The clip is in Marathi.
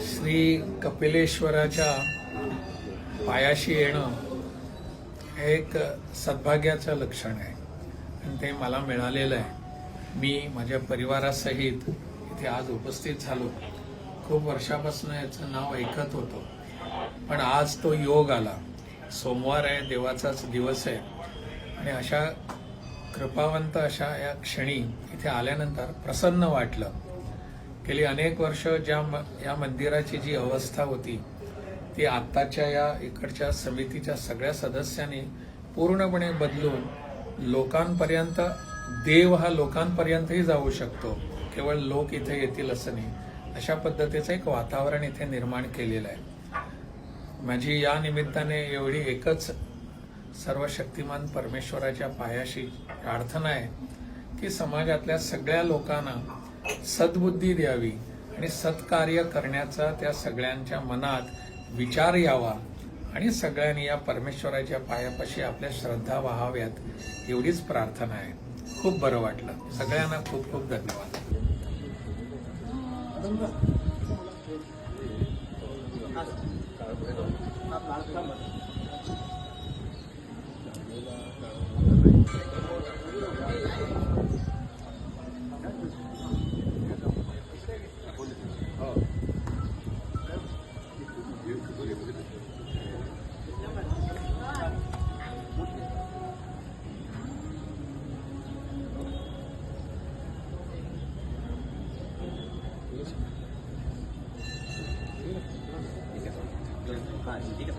श्री कपिलेश्वराच्या पायाशी येणं हे एक सद्भाग्याचं लक्षण आहे. आणि ते मला मिळालेलं आहे. मी माझ्या परिवारासहित इथे आज उपस्थित झालो. खूप वर्षापासून याचं नाव ऐकत होतो. पण आज तो योग आला. सोमवार आहे देवाचाच दिवस आहे. आणि अशा कृपावंत अशा या क्षणी इथे आल्यानंतर प्रसन्न वाटलं. गेली अनेक वर्ष ज्या म- या मंदिराची जी अवस्था होती ती आत्ताच्या या इकडच्या समितीच्या सगळ्या सदस्यांनी पूर्णपणे बदलून लोकांपर्यंत देव हा लोकांपर्यंतही जाऊ शकतो. केवळ लोक इथे येतील असं नाही. अशा पद्धतीचं एक वातावरण इथे निर्माण केलेलं आहे. माझी या निमित्ताने एवढी एकच सर्व शक्तिमान परमेश्वराच्या पायाशी प्रार्थना आहे की समाजातल्या सगळ्या लोकांना सद्बुद्धी द्यावी आणि सत्कार्य करण्याचा त्या सगळ्यांच्या मनात विचार यावा आणि सगळ्यांनी या परमेश्वराच्या पायापाशी आपल्या श्रद्धा व्हाव्यात एवढीच प्रार्थना आहे. खूप बरं वाटलं. सगळ्यांना खूप खूप धन्यवाद. 時期でも。